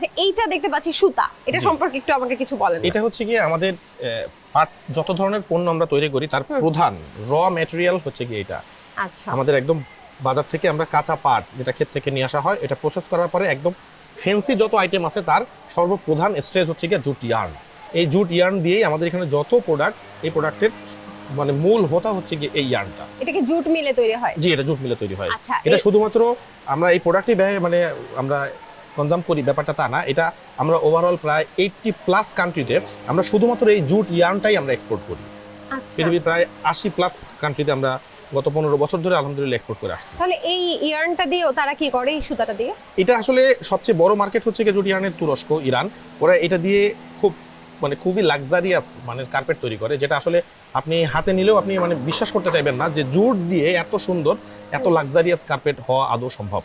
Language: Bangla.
আচ্ছা এইটা দেখতে পাচ্ছি সুতা। এটা সম্পর্কে একটু আমাকে কিছু বলেন। এটা হচ্ছে কি আমাদের পাট যত ধরনের পণ্য আমরা তৈরি করি তার প্রধান র ম্যাটেরিয়াল হচ্ছে কি এটা। আচ্ছা। আমাদের একদম বাজার থেকে আমরা কাঁচা পাট যেটা ক্ষেত থেকে নিয়ে আসা হয় এটা প্রসেস করার পরে একদম ফেন্সি যত আইটেম আছে তার সর্বপ্রধান স্টেজ হচ্ছে গিয়ে জুট ইয়ার্ন এই জুট ইয়ার্ন দিয়েই আমাদের এখানে যত প্রোডাক্ট এই প্রোডাক্টের মানে মূল হোতা হচ্ছে গিয়ে এই ইয়ার্নটা এটা কি জুট মিলে তৈরি হয়? জি এটা জুট মিলে তৈরি হয়। আচ্ছা এটা শুধুমাত্র আমরা এই প্রোডাক্টই ব্যয় মানে আমরা কনজাম করি ব্যাপারটা তা না। এটা আমরা ওভারঅল প্রায় এইটটি প্লাস কান্ট্রিতে আমরা শুধুমাত্র এই জুট ইয়ার্নটাই আমরা এক্সপোর্ট করি। আচ্ছা। পৃথিবীর প্রায় আশি প্লাস কান্ট্রিতে আমরা গত পনেরো বছর ধরে আলহামদুলিল্লাহ এক্সপোর্ট করে আসছি। তাহলে এই ইয়ার্নটা দিয়েও তারা কি করে এই সুতাটা দিয়ে? এটা আসলে সবচেয়ে বড় মার্কেট হচ্ছে কি জুট ইয়ার্নের তুরস্ক ইরান। ওরা এটা দিয়ে খুব মানে খুবই লাক্সারিয়াস মানে কার্পেট তৈরি করে যেটা আসলে আপনি হাতে নিলেও আপনি মানে বিশ্বাস করতে চাইবেন না যে জুট দিয়ে এত সুন্দর এত লাক্সারিয়াস কার্পেট হওয়া আদৌ সম্ভব।